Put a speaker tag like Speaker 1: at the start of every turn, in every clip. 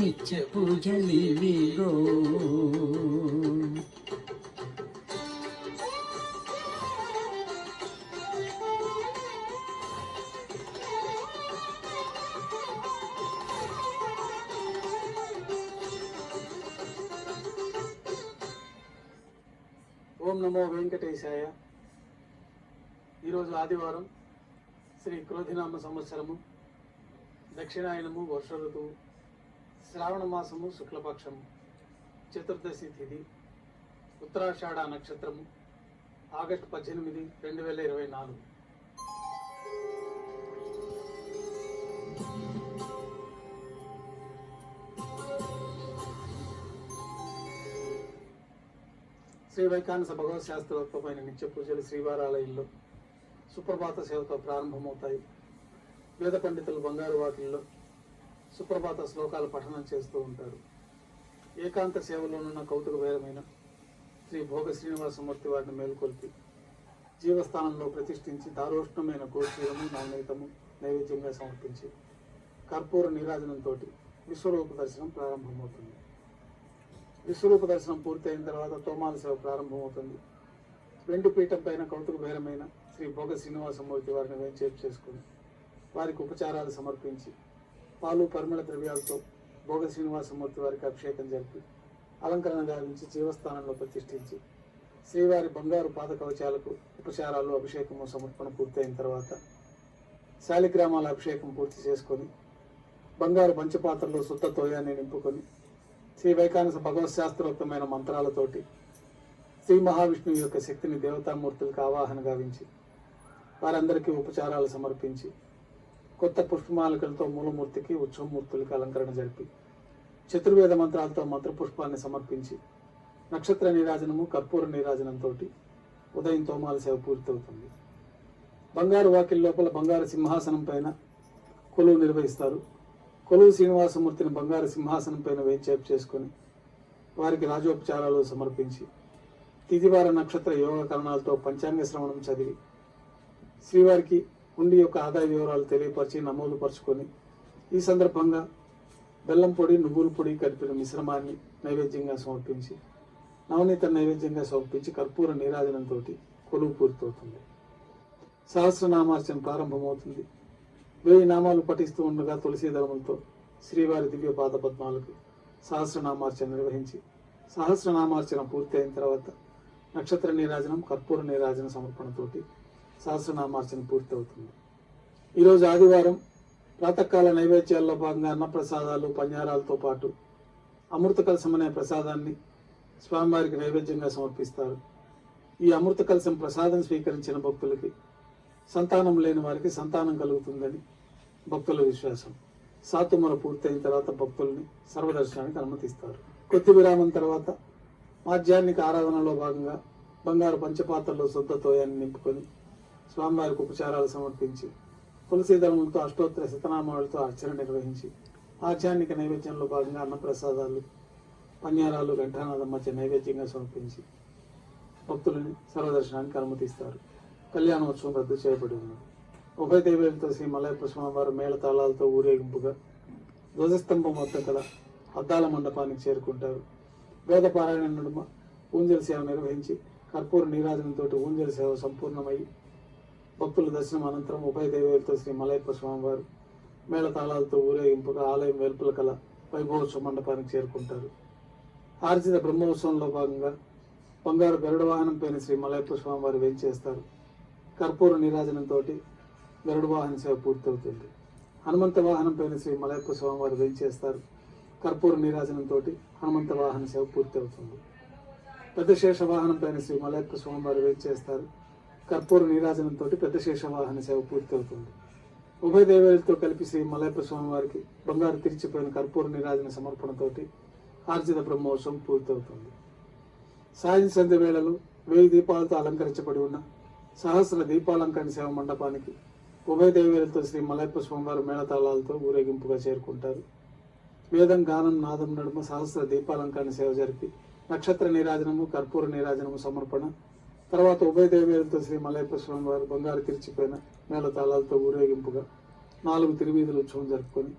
Speaker 1: నిత్య పూజలివిగో
Speaker 2: ఓం నమో వెంకటేశాయ. ఈరోజు ఆదివారం శ్రీ క్రోధినామ సంవత్సరము. దక్షిణాయనము వర్ష ఋతువు. శ్రావణ మాసము శుక్లపక్షము చతుర్దశి తిథి ఉత్తరాషాఢ నక్షత్రము ఆగస్టు పద్దెనిమిది రెండు వేల ఇరవై నాలుగు. శ్రీ వైకానస భగవత్ శాస్త్రోక్తమైన నిత్య పూజలు శ్రీవారాలయంలో సుప్రభాత సేవతో ప్రారంభమవుతాయి. వేద పండితులు బంగారు వాటిల్లో సుప్రభాత శ్లోకాలు పఠనం చేస్తూ ఉంటారు. ఏకాంత సేవలోనున్న కౌతుకభైరమైన శ్రీ భోగ శ్రీనివాసమూర్తి వారిని మేల్కొల్పి జీవస్థానంలో ప్రతిష్ఠించి దారోష్ణమైన గోచీరము నవనీతము నైవేద్యంగా సమర్పించి కర్పూర నీరాజనంతో విశ్వరూప దర్శనం ప్రారంభమవుతుంది. విశ్వరూప దర్శనం పూర్తయిన తర్వాత తోమాల సేవ ప్రారంభమవుతుంది. రెండు పీఠం పైన కౌతుక భైరమైన శ్రీ భోగ శ్రీనివాసమూర్తి వారిని వేంచేపు చేసుకుని వారికి ఉపచారాలు సమర్పించి పాలు పరిమళ ద్రవ్యాలతో భోగ శ్రీనివాసమూర్తి వారికి అభిషేకం జరిపి అలంకరణ గావించి జీవస్థానంలో ప్రతిష్ఠించి శ్రీవారి బంగారు పాద కవచాలకు ఉపచారాలు అభిషేకము సమర్పణ పూర్తయిన తర్వాత శాలిగ్రామాల అభిషేకం పూర్తి చేసుకొని బంగారు పంచపాత్రలో శుద్ధ తోయాన్ని నింపుకొని శ్రీ వైకానస భగవత్ శాస్త్రోక్తమైన మంత్రాలతోటి శ్రీ మహావిష్ణువు యొక్క శక్తిని దేవతామూర్తులకు ఆవాహన గావించి వారందరికీ ఉపచారాలు సమర్పించి కొత్త పుష్పమాలికలతో మూలమూర్తికి ఉత్సవమూర్తులకి అలంకరణ జరిపి చతుర్వేద మంత్రాలతో మంత్రపుష్పాన్ని సమర్పించి నక్షత్ర నీరాజనము కర్పూర నీరాజనంతో ఉదయం తోమాల సేవ పూర్తవుతుంది. బంగారు వాకిల్ లోపల బంగారు సింహాసనం పైన కొలువు నిర్వహిస్తారు. కొలువు శ్రీనివాసమూర్తిని బంగారు సింహాసనం పైన వేంచేపు చేసుకొని వారికి రాజోపచారాలు సమర్పించి తిథివార నక్షత్ర యోగ కరణాలతో పంచాంగ శ్రవణం చదివి శ్రీవారికి ఉండి యొక్క ఆదాయ వివరాలు తెలియపరిచి నమోదు పరుచుకొని ఈ సందర్భంగా బెల్లం పొడి నువ్వుల పొడి కలిపిన మిశ్రమాన్ని నైవేద్యంగా సమర్పించి నవనీత నైవేద్యంగా సమర్పించి కర్పూర నీరాజనంతో కొలువు పూర్తవుతుంది. సహస్రనామార్చన ప్రారంభమవుతుంది. వెయ్యి నామాలు పఠిస్తూ ఉండగా తులసి శ్రీవారి దివ్య పాద పద్మాలకు సహస్రనామార్చన నిర్వహించి సహస్రనామార్చన పూర్తి అయిన తర్వాత నక్షత్ర నీరాజనం కర్పూర నీరాజన సమర్పణతోటి సహస్రనామార్చన పూర్తవుతుంది. ఈరోజు ఆదివారం ప్రాతకాల నైవేద్యాల్లో భాగంగా అన్నప్రసాదాలు పంజారాలతో పాటు అమృత కలసం అనే ప్రసాదాన్ని స్వామివారికి నైవేద్యంగా సమర్పిస్తారు. ఈ అమృత కలసం ప్రసాదం స్వీకరించిన భక్తులకి సంతానం లేని వారికి సంతానం కలుగుతుందని భక్తుల విశ్వాసం. సాతుమల పూర్తయిన తర్వాత భక్తుల్ని సర్వదర్శనానికి అనుమతిస్తారు. కొద్ది విరామం తర్వాత మాధ్యాహ్నిక ఆరాధనలో భాగంగా బంగారు పంచపాత్రలో శుద్ధ తోయాన్ని నింపుకొని స్వామివారికి ఉపచారాలు సమర్పించి తులసీదళములతో అష్టోత్తర శతనామాలతో అర్చన నిర్వహించి ఆధ్యాత్మిక నైవేద్యంలో భాగంగా అన్నప్రసాదాలు పన్యారాలు ఘంటానాదం మధ్య నైవేద్యంగా సమర్పించి భక్తులని సర్వదర్శనానికి అనుమతిస్తారు. కళ్యాణోత్సవం రద్దు చేయబడి ఉన్నది ఉభయ దేవేలతో శ్రీ మలయప్ప స్వామివారు మేళ తాళాలతో ఊరేగింపుగా ధ్వజస్తంభం వద్ద గల అద్దాల మండపానికి చేరుకుంటారు. వేద పారాయణ నడుమ ఊంజల సేవ నిర్వహించి కర్పూర నీరాజనంతో ఊంజల సేవ సంపూర్ణమై భక్తుల దర్శనం అనంతరం ఉభయ దేవేలతో శ్రీ మలయప్ప స్వామివారు మేళ తాళాలతో ఊరేగింపుగా ఆలయం వెలుపుల కల వైభవోత్సవ మండపానికి చేరుకుంటారు. ఆర్జిత బ్రహ్మోత్సవంలో భాగంగా బంగారు గరుడ వాహనం పైన శ్రీ మలయప్ప స్వామివారు వేంచేస్తారు. కర్పూర నీరాజనంతో గరుడ వాహన సేవ పూర్తవుతుంది. హనుమంత వాహనం పైన శ్రీ మలయప్ప స్వామివారు వేంచేస్తారు. కర్పూర నీరాజనంతో హనుమంత వాహన సేవ పూర్తవుతుంది. పెద్ద శేష వాహనం పైన శ్రీ మలయప్ప స్వామివారు వేంచేస్తారు. కర్పూర నీరాజనంతో పెద్ద శేషవాహన సేవ పూర్తవుతుంది. ఉభయ దేవాలయాలతో కలిపి శ్రీ మలయప్ప స్వామివారికి బంగారు తిరిచిపోయిన కర్పూర నీరాజన సమర్పణతోటి ఆర్జిత బ్రహ్మోత్సవం పూర్తవుతుంది. సాయం సంధ్య వేళలు వెయ్యి దీపాలతో అలంకరించబడి ఉన్న సహస్ర దీపాలంకరణ సేవ మండపానికి ఉభయ దేవేలతో శ్రీ మలయప్ప స్వామివారు మేళతాళాలతో ఊరేగింపుగా చేరుకుంటారు. వేదం గానం నాదం నడుమ సహస్ర దీపాలంకరణ సేవ జరిపి నక్షత్ర నీరాజనము కర్పూర నీరాజనము సమర్పణ తర్వాత ఉభయదేవేలతో శ్రీ మలయప్ప స్వామివారు బంగారు తిరిచిపోయిన మేళతాళాలతో ఊరేగింపుగా నాలుగు తిరువీధుల ఉత్సవం జరుపుకొని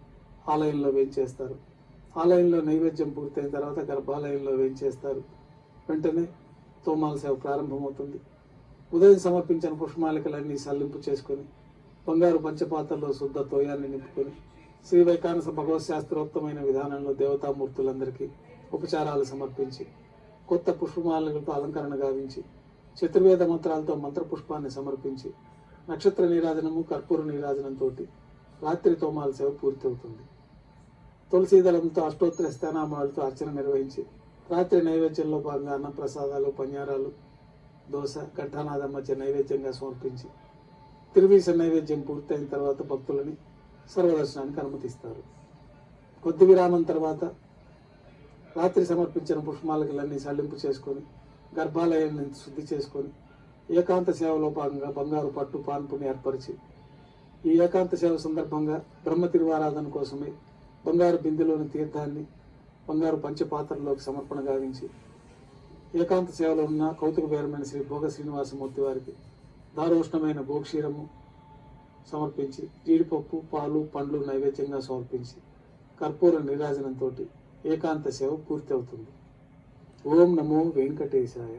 Speaker 2: ఆలయంలో వేయించేస్తారు ఆలయంలో నైవేద్యం పూర్తయిన తర్వాత గర్భాలయంలో వేయించేస్తారు వెంటనే తోమాల సేవ ప్రారంభమవుతుంది. ఉదయం సమర్పించిన పుష్పమాలికలన్నీ సల్లింపు చేసుకొని బంగారు పంచపాత్రలో శుద్ధ తోయాన్ని నింపుకొని శ్రీ వైకానస భగవత్ శాస్త్రోక్తమైన విధానంలో దేవతామూర్తులందరికీ ఉపచారాలు సమర్పించి కొత్త పుష్పమాలకలతో అలంకరణ గావించి చతుర్వేద మంత్రాలతో మంత్రపుష్పాన్ని సమర్పించి నక్షత్ర నీరాజనము కర్పూర నీరాజనంతో రాత్రి తోమాల సేవ పూర్తవుతుంది. తులసీదళంతో అష్టోత్తర స్థానామాలతో అర్చన నిర్వహించి రాత్రి నైవేద్యంలో భాగంగా అన్న ప్రసాదాలు పన్యారాలు దోశ ఘంటానాదం మధ్య నైవేద్యంగా సమర్పించి తిరువీస నైవేద్యం పూర్తయిన తర్వాత భక్తులని సర్వదర్శనానికి అనుమతిస్తారు. కొద్ది విరామం తర్వాత రాత్రి సమర్పించిన పుష్పమాలకలన్నీ సల్లింపు చేసుకొని గర్భాలయాన్ని శుద్ధి చేసుకొని ఏకాంత సేవలో భాగంగా బంగారు పట్టు పాన్పుని ఏర్పరిచి ఈ ఏకాంత సేవ సందర్భంగా బ్రహ్మ తిరువారాధన కోసమే బంగారు బిందెలోని తీర్థాన్ని బంగారు పంచపాత్రలోకి సమర్పణ గావించి ఏకాంత సేవలో ఉన్న కౌతుకబేరమైన శ్రీ భోగ శ్రీనివాసమూర్తి వారికి దారోష్ణమైన గోక్షీరము సమర్పించి జీడిపప్పు పాలు పండ్లు నైవేద్యంగా సమర్పించి కర్పూర నిరాజనంతో ఏకాంత సేవ పూర్తి అవుతుంది ఓం నమో వెంకటేశాయ.